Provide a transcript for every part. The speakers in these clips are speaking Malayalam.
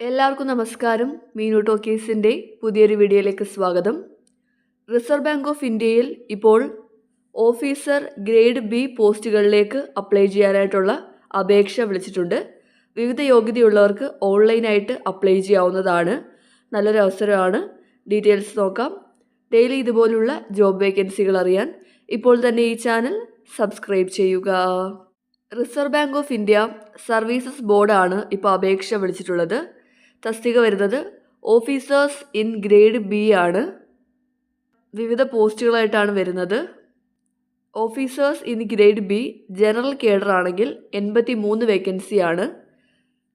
എല്ലാവർക്കും നമസ്കാരം. മീനു ടോക്കീസിന്റെ പുതിയൊരു വീഡിയോയിലേക്ക് സ്വാഗതം. റിസർവ് ബാങ്ക് ഓഫ് ഇന്ത്യയിൽ ഇപ്പോൾ ഓഫീസർ ഗ്രേഡ് ബി പോസ്റ്റുകളിലേക്ക് അപ്ലൈ ചെയ്യാനായിട്ടുള്ള അപേക്ഷ വിളിച്ചിട്ടുണ്ട്. വിവിധ യോഗ്യതയുള്ളവർക്ക് ഓൺലൈനായിട്ട് അപ്ലൈ ചെയ്യാവുന്നതാണ്. നല്ലൊരു അവസരമാണ്. ഡീറ്റെയിൽസ് നോക്കാം. ഡെയിലി ഇതുപോലുള്ള ജോബ് വേക്കൻസികൾ അറിയാൻ ഇപ്പോൾ തന്നെ ഈ ചാനൽ സബ്സ്ക്രൈബ് ചെയ്യുക. Reserve bank of India services ബോർഡാണ് ഇപ്പോൾ അപേക്ഷ വിളിച്ചിട്ടുള്ളത്. തസ്തിക വരുന്നത്. ഓഫീസേഴ്സ് ഇൻ ഗ്രേഡ് ബി ആണ്. വിവിധ പോസ്റ്റുകളായിട്ടാണ് വരുന്നത്. Officers in grade B general cadre ആണെങ്കിൽ എൺപത്തി മൂന്ന് വേക്കൻസിയാണ്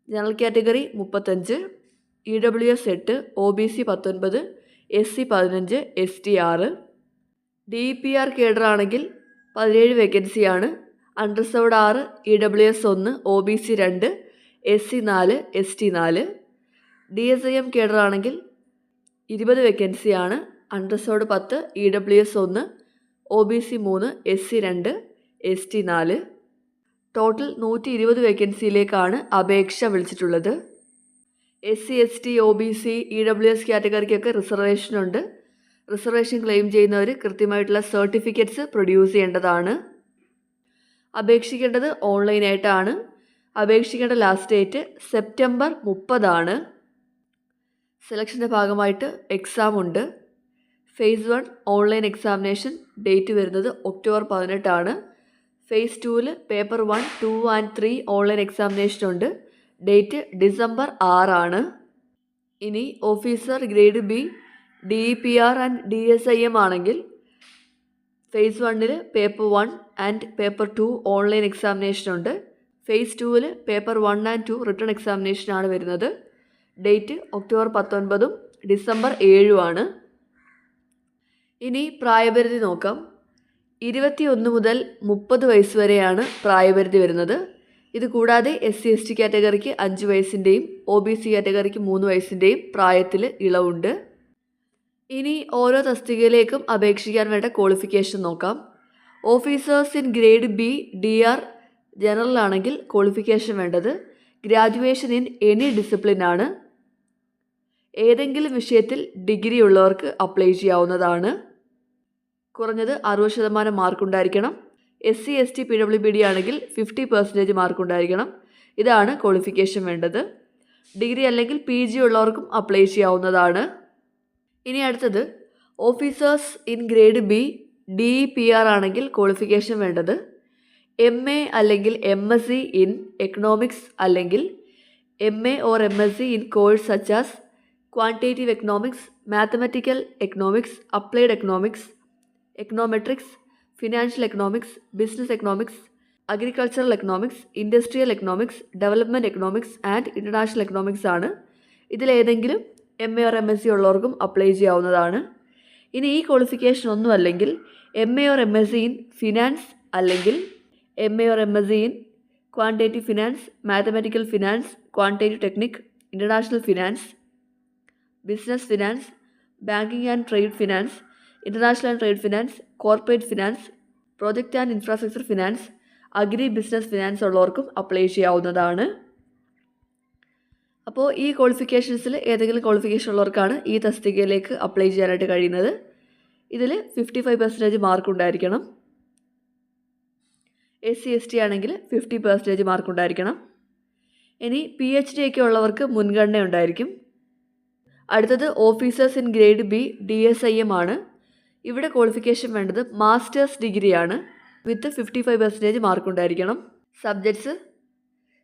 ജനറൽ കാറ്റഗറി മുപ്പത്തഞ്ച്. ഇ ഡബ്ല്യു എസ് എട്ട് ഒ ബി സി പത്തൊൻപത് എസ് സി പതിനഞ്ച് എസ് ടി ആറ്. ഡി പി ആർ കേഡർ ആണെങ്കിൽ പതിനേഴ് വേക്കൻസിയാണ് അൺറിസർവ്ഡ് ആറ് ഇ ഡബ്ല്യു എസ് ഒന്ന് ഒ ബി സി രണ്ട് എസ് സി നാല് എസ് ടി നാല്. ഡി എസ് ഐ എം കേഡറാണെങ്കിൽ ഇരുപത് വേക്കൻസിയാണ്. അൺറിസേർഡ് പത്ത് ഇ ഡബ്ല്യു എസ് ഒന്ന് ഒ ബി സി മൂന്ന് എസ് സി രണ്ട് എസ് ടി നാല്. ടോട്ടൽ നൂറ്റി ഇരുപത് വേക്കൻസിയിലേക്കാണ് അപേക്ഷ വിളിച്ചിട്ടുള്ളത്. S C S T O B C E W S കാറ്റഗറിക്കൊക്കെ റിസർവേഷനുണ്ട് റിസർവേഷൻ ക്ലെയിം ചെയ്യുന്നവർ കൃത്യമായിട്ടുള്ള സർട്ടിഫിക്കറ്റ്സ് പ്രൊഡ്യൂസ് ചെയ്യേണ്ടതാണ്. അപേക്ഷിക്കേണ്ടത് ഓൺലൈനായിട്ടാണ്. അപേക്ഷിക്കേണ്ട ലാസ്റ്റ് ഡേറ്റ് സെപ്റ്റംബർ മുപ്പതാണ്. സെലക്ഷന്റെ ഭാഗമായിട്ട് എക്സാം ഉണ്ട്. Phase one online examination date വരുന്നത് ഒക്ടോബർ പതിനെട്ടാണ്. ഫേസ് ടുവിൽ paper one two and three online examination ഉണ്ട്. ഡേറ്റ് ഡിസംബർ ആറാണ്. ഇനി officer grade B D P R and D S I M ആണെങ്കിൽ ഫേസ് വണ്ണിൽ paper one and paper two online examination ഉണ്ട്. ഫേസ് ടുവിൽ paper one and two written എക്സാമിനേഷനാണ് വരുന്നത്. ഡേറ്റ് ഒക്ടോബർ പത്തൊൻപതും ഡിസംബർ ഏഴുമാണ്. ഇനി പ്രായപരിധി നോക്കാം. ഇരുപത്തി ഒന്ന് മുതൽ മുപ്പത് വയസ്സ് വരെയാണ് പ്രായപരിധി വരുന്നത്. ഇത് കൂടാതെ എസ് സി എസ് ടി കാറ്റഗറിക്ക് അഞ്ച് വയസ്സിന്റെയും ഒ ബി സി കാറ്റഗറിക്ക് മൂന്ന് വയസ്സിന്റെയും പ്രായത്തിൽ ഇളവുണ്ട്. ഇനി ഓരോ തസ്തികയിലേക്കും അപേക്ഷിക്കാൻ വേണ്ട ക്വാളിഫിക്കേഷൻ നോക്കാം. Officers in grade B D R general ആണെങ്കിൽ ക്വാളിഫിക്കേഷൻ വേണ്ടത്. ഗ്രാജുവേഷൻ ഇൻ എനി ഡിസിപ്ലിൻ ആണ്. ഏതെങ്കിലും വിഷയത്തിൽ ഡിഗ്രി ഉള്ളവർക്ക് അപ്ലൈ ചെയ്യാവുന്നതാണ്. കുറഞ്ഞത് അറുപത് ശതമാനം മാർക്കുണ്ടായിരിക്കണം S C S T P W B D ആണെങ്കിൽ ഫിഫ്റ്റി പെർസെന്റേജ് മാർക്കുണ്ടായിരിക്കണം ഇതാണ് ക്വാളിഫിക്കേഷൻ വേണ്ടത്. ഡിഗ്രി അല്ലെങ്കിൽ പി ജി ഉള്ളവർക്കും അപ്ലൈ ചെയ്യാവുന്നതാണ്. ഇനി അടുത്തത് officers in grade B D P R ആണെങ്കിൽ ക്വാളിഫിക്കേഷൻ വേണ്ടത്. എം എ അല്ലെങ്കിൽ M S C in economics അല്ലെങ്കിൽ M A or M S C in course such as quantitative economics mathematical economics applied economics econometrics financial economics business economics agricultural economics industrial economics development economics and international economics ആണ്. ഇതിലേതെങ്കിലും M A or M S C ഉള്ളവർക്കും അപ്ലൈ ചെയ്യാവുന്നതാണ്. ഇനി ഈ ക്വാളിഫിക്കേഷൻ ഒന്നും അല്ലെങ്കിൽ M A or M S C in finance അല്ലെങ്കിൽ M A or M S C in quantitative finance mathematical finance quantitative technique international finance business finance banking and trade finance international and trade finance corporate finance project and infrastructure finance agri business finance ഉള്ളവർക്കും അപ്ലൈ ചെയ്യാവുന്നതാണ്. അപ്പോൾ ഈ ക്വാളിഫിക്കേഷൻസിൽ ഏതെങ്കിലും ക്വാളിഫിക്കേഷൻ ഉള്ളവർക്കാണ് ഈ തസ്തികയിലേക്ക് അപ്ലൈ ചെയ്യാനായിട്ട് കഴിയുന്നത്. ഇതിൽ ഫിഫ്റ്റി ഫൈവ് പെർസെന്റേജ് മാർക്ക് ഉണ്ടായിരിക്കണം. എസ് സി എസ് ടി ആണെങ്കിൽ ഫിഫ്റ്റി പെർസെന്റേജ് മാർക്ക് ഉണ്ടായിരിക്കണം. ഇനി പി എച്ച് ഡി ഒക്കെ ഉള്ളവർക്ക് മുൻഗണന ഉണ്ടായിരിക്കും. അടുത്തത് officers in grade B D S I M ആണ്. ഇവിടെ ക്വാളിഫിക്കേഷൻ വേണ്ടത് മാസ്റ്റേഴ്സ് ഡിഗ്രിയാണ് with fifty five percentage mark ഉണ്ടായിരിക്കണം. സബ്ജക്ട്സ്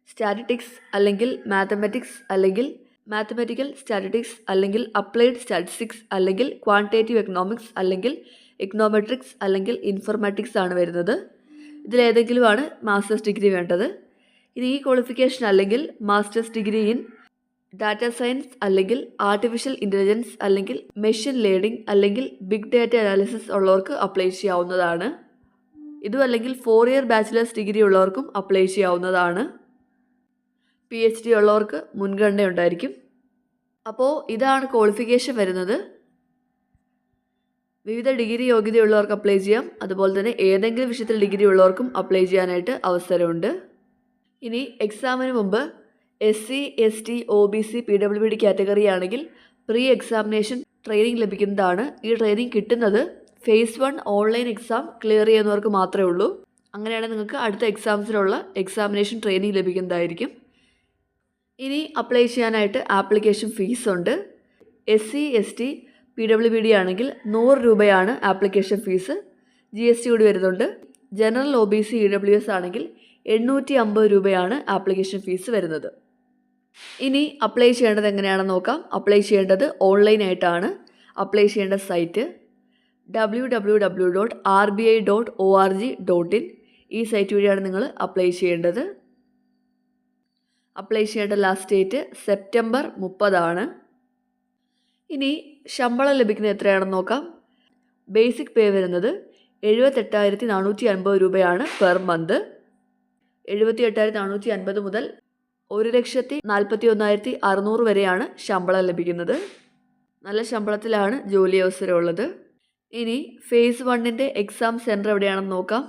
സ്റ്റാറ്റിറ്റിക്സ് അല്ലെങ്കിൽ മാത്തമാറ്റിക്സ് അല്ലെങ്കിൽ മാത്തമാറ്റിക്കൽ സ്റ്റാറ്റിറ്റിക്സ് അല്ലെങ്കിൽ അപ്ലൈഡ് സ്റ്റാറ്റിസ്റ്റിക്സ് അല്ലെങ്കിൽ ക്വാണ്ടിറ്റേറ്റീവ് എക്കണോമിക്സ് അല്ലെങ്കിൽ എക്കണോമെട്രിക്സ് അല്ലെങ്കിൽ ഇൻഫർമാറ്റിക്സ് ആണ് വരുന്നത്. ഇതിലേതെങ്കിലുമാണ് മാസ്റ്റേഴ്സ് ഡിഗ്രി വേണ്ടത്. ഇനി ഈ ക്വാളിഫിക്കേഷൻ അല്ലെങ്കിൽ masters degree in data science അല്ലെങ്കിൽ ആർട്ടിഫിഷ്യൽ ഇന്റലിജൻസ് അല്ലെങ്കിൽ മെഷീൻ ലേണിംഗ് അല്ലെങ്കിൽ ബിഗ് ഡാറ്റ അനാലിസിസ് ഉള്ളവർക്ക് അപ്ലൈ ചെയ്യാവുന്നതാണ്. ഇതും അല്ലെങ്കിൽ ഫോർ ഇയർ ബാച്ചിലേഴ്സ് ഡിഗ്രി ഉള്ളവർക്കും അപ്ലൈ ചെയ്യാവുന്നതാണ്. പി എച്ച് ഡി ഉള്ളവർക്ക് മുൻഗണന ഉണ്ടായിരിക്കും. അപ്പോൾ ഇതാണ് ക്വാളിഫിക്കേഷൻ വരുന്നത്. വിവിധ ഡിഗ്രി യോഗ്യതയുള്ളവർക്ക് അപ്ലൈ ചെയ്യാം. അതുപോലെ തന്നെ ഏതെങ്കിലും വിഷയത്തിൽ ഡിഗ്രി ഉള്ളവർക്കും അപ്ലൈ ചെയ്യാനായിട്ട് അവസരമുണ്ട്. ഇനി എക്സാമിന് മുമ്പ് S C S T O B C P W D category ആണെങ്കിൽ പ്രീ എക്സാമിനേഷൻ ട്രെയിനിങ് ലഭിക്കുന്നതാണ്. ഈ ട്രെയിനിങ് കിട്ടുന്നത് phase one online exam clear ചെയ്യുന്നവർക്ക് മാത്രമേ ഉള്ളൂ. അങ്ങനെയാണെങ്കിൽ നിങ്ങൾക്ക് അടുത്ത എക്സാംസിനുള്ള എക്സാമിനേഷൻ ട്രെയിനിങ് ലഭിക്കുന്നതായിരിക്കും. ഇനി അപ്ലൈ ചെയ്യാനായിട്ട് ആപ്ലിക്കേഷൻ ഫീസ് ഉണ്ട്. S C S T P W B D ആണെങ്കിൽ നൂറ് രൂപയാണ് application fees. G S T കൂടി വരുന്നുണ്ട്. General O B C E W S ആണെങ്കിൽ എണ്ണൂറ്റി അമ്പത് രൂപയാണ് ആപ്ലിക്കേഷൻ ഫീസ് വരുന്നത്. ഇനി അപ്ലൈ ചെയ്യേണ്ടത് എങ്ങനെയാണെന്ന് നോക്കാം. അപ്ലൈ ചെയ്യേണ്ടത് ഓൺലൈനായിട്ടാണ് അപ്ലൈ ചെയ്യേണ്ട site W W W dot R B I dot O R G dot in ഈ സൈറ്റ് വഴിയാണ് നിങ്ങൾ അപ്ലൈ ചെയ്യേണ്ടത്. അപ്ലൈ ചെയ്യേണ്ട ലാസ്റ്റ് ഡേറ്റ് സെപ്റ്റംബർ മുപ്പതാണ്. ഇനി ശമ്പളം ലഭിക്കുന്നത് എത്രയാണെന്ന് നോക്കാം. ബേസിക് പേ വരുന്നത് എഴുപത്തെട്ടായിരത്തി നാനൂറ്റി അൻപത് രൂപയാണ് പെർ മന്ത് എഴുപത്തി എട്ടായിരത്തി നാനൂറ്റി അൻപത് മുതൽ ഒരു ലക്ഷത്തി നാൽപ്പത്തി ഒന്നായിരത്തി അറുന്നൂറ് വരെയാണ് ശമ്പളം ലഭിക്കുന്നത്. നല്ല ശമ്പളത്തിലാണ് ജോലി അവസരം ഉള്ളത്. ഇനി ഫേസ് വണ്ണിന്റെ എക്സാം സെന്റർ എവിടെയാണെന്ന് നോക്കാം.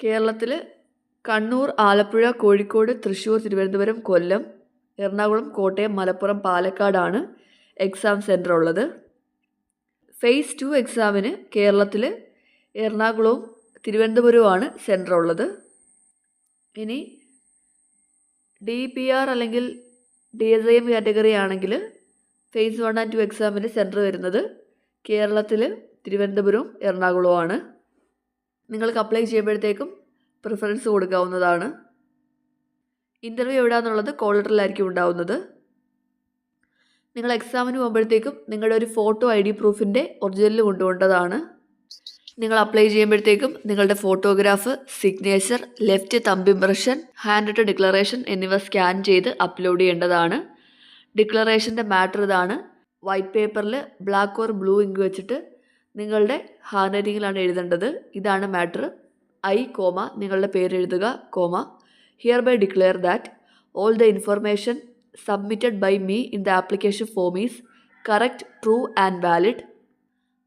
കേരളത്തിൽ കണ്ണൂർ ആലപ്പുഴ കോഴിക്കോട് തൃശ്ശൂർ തിരുവനന്തപുരം കൊല്ലം എറണാകുളം കോട്ടയം മലപ്പുറം പാലക്കാടാണ് എക്സാം സെന്റർ ഉള്ളത്. ഫേസ് ടു എക്സാമിന് കേരളത്തിൽ എറണാകുളവും തിരുവനന്തപുരവുമാണ് സെന്റർ ഉള്ളത്. ഇനി ഡി പി ആർ അല്ലെങ്കിൽ D S I M category ആണെങ്കിൽ ഫേസ് വൺ ആൻഡ് ടു എക്സാമിന്റെ സെന്റർ വരുന്നത് കേരളത്തിൽ തിരുവനന്തപുരവും എറണാകുളവുമാണ്. നിങ്ങൾക്ക് അപ്ലൈ ചെയ്യുമ്പോഴത്തേക്കും പ്രിഫറൻസ് കൊടുക്കാവുന്നതാണ്. ഇന്റർവ്യൂ എവിടെയാണെന്നുള്ളത് കോൾ ഉണ്ടാവുന്നത്. നിങ്ങൾ എക്സാമിന് പോകുമ്പോഴത്തേക്കും നിങ്ങളുടെ ഒരു ഫോട്ടോ ഐ ഡി പ്രൂഫിന്റെ ഒറിജിനൽ കൊണ്ടുപോകേണ്ടതാണ്. നിങ്ങൾ അപ്ലൈ ചെയ്യുമ്പോഴത്തേക്കും നിങ്ങളുടെ photograph signature left thumb impression hand written declaration എന്നിവ സ്കാൻ ചെയ്ത് അപ്ലോഡ് ചെയ്യേണ്ടതാണ്. ഡിക്ലറേഷന്റെ മാറ്റർ ഇതാണ്. വൈറ്റ് പേപ്പറിൽ ബ്ലാക്ക് ഓർ ബ്ലൂ ഇങ്ക് വെച്ചിട്ട് നിങ്ങളുടെ ഹാൻഡ് റൈറ്റിങ്ങിലാണ് എഴുതേണ്ടത്. ഇതാണ് മാറ്റർ ഐ കോമ നിങ്ങളുടെ പേര് എഴുതുക comma hereby declare that all the information submitted by me in the application form is correct true and valid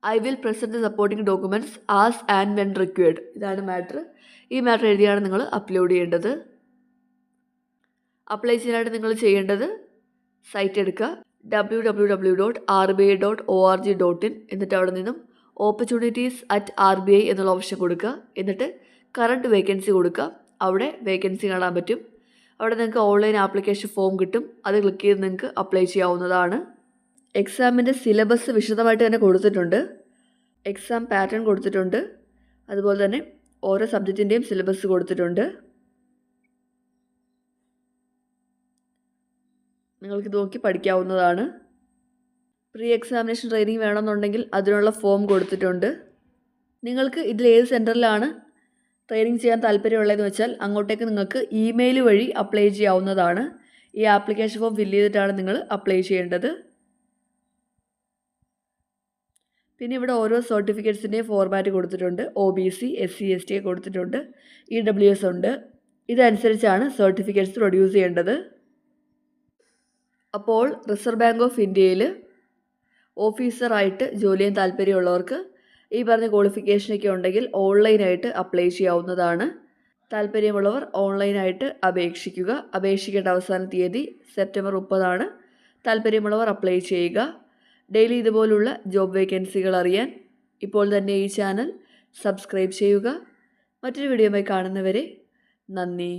I will present the supporting documents as and when required ഇതാണ് മാറ്റർ ഈ മാറ്റർ എഴുതിയാണ് നിങ്ങൾ അപ്ലോഡ് ചെയ്യേണ്ടത്. അപ്ലൈ ചെയ്യാനായിട്ട് നിങ്ങൾ ചെയ്യേണ്ടത് സൈറ്റ് എടുക്കുക. W W W dot R B I dot O R G dot in എന്നിട്ട് അവിടെ നിന്നും opportunities at R B I എന്നുള്ള ഓപ്ഷൻ കൊടുക്കുക. എന്നിട്ട് കറണ്ട് വേക്കൻസി കൊടുക്കുക. അവിടെ വേക്കൻസി കാണാൻ പറ്റും. അവിടെ നിങ്ങൾക്ക് ഓൺലൈൻ ആപ്ലിക്കേഷൻ ഫോം കിട്ടും. അത് ക്ലിക്ക് ചെയ്ത് നിങ്ങൾക്ക് അപ്ലൈ ചെയ്യാവുന്നതാണ്. എക്സാമിന്റെ സിലബസ് വിശദമായിട്ട് തന്നെ കൊടുത്തിട്ടുണ്ട്. എക്സാം പാറ്റേൺ കൊടുത്തിട്ടുണ്ട്. അതുപോലെ തന്നെ ഓരോ സബ്ജക്റ്റിന്റെയും സിലബസ് കൊടുത്തിട്ടുണ്ട്. നിങ്ങൾക്ക് നോക്കി പഠിക്കാവുന്നതാണ്. പ്രീ എക്സാമിനേഷൻ ട്രെയിനിങ് വേണമെന്നുണ്ടെങ്കിൽ അതിനുള്ള ഫോം കൊടുത്തിട്ടുണ്ട്. നിങ്ങൾക്ക് ഇതിൽ ഏത് സെന്ററിലാണ് ട്രെയിനിങ് ചെയ്യാൻ താല്പര്യമുള്ളതെന്ന് വെച്ചാൽ അങ്ങോട്ടേക്ക് നിങ്ങൾക്ക് ഇമെയിൽ വഴി അപ്ലൈ ചെയ്യാവുന്നതാണ്. ഈ ആപ്ലിക്കേഷൻ ഫോം ഫില്ല് ചെയ്തിട്ടാണ് നിങ്ങൾ അപ്ലൈ ചെയ്യേണ്ടത്. പിന്നെ ഇവിടെ ഓരോ സർട്ടിഫിക്കറ്റ്സിന്റെയും ഫോർമാറ്റ് കൊടുത്തിട്ടുണ്ട്. O B C S C S T കൊടുത്തിട്ടുണ്ട്. ഇ ഡബ്ല്യു എസ് ഉണ്ട്. ഇതനുസരിച്ചാണ് സർട്ടിഫിക്കറ്റ്സ് പ്രൊഡ്യൂസ് ചെയ്യേണ്ടത്. അപ്പോൾ റിസർവ് ബാങ്ക് ഓഫ് ഇന്ത്യയിൽ ഓഫീസറായിട്ട് ജോലി ചെയ്യാൻ താല്പര്യമുള്ളവർക്ക് ഈ പറഞ്ഞ ക്വാളിഫിക്കേഷനൊക്കെ ഉണ്ടെങ്കിൽ ഓൺലൈനായിട്ട് അപ്ലൈ ചെയ്യാവുന്നതാണ്. താല്പര്യമുള്ളവർ ഓൺലൈനായിട്ട് അപേക്ഷിക്കുക. അപേക്ഷിക്കേണ്ട അവസാന തീയതി സെപ്റ്റംബർ മുപ്പതാണ്. താല്പര്യമുള്ളവർ അപ്ലൈ ചെയ്യുക. ഡെയിലി ഇതുപോലുള്ള ജോബ് വേക്കൻസികൾ അറിയാൻ ഇപ്പോൾ തന്നെ ഈ ചാനൽ സബ്സ്ക്രൈബ് ചെയ്യുക. മറ്റൊരു വീഡിയോയുമായി കാണുന്നവരെ നന്ദി.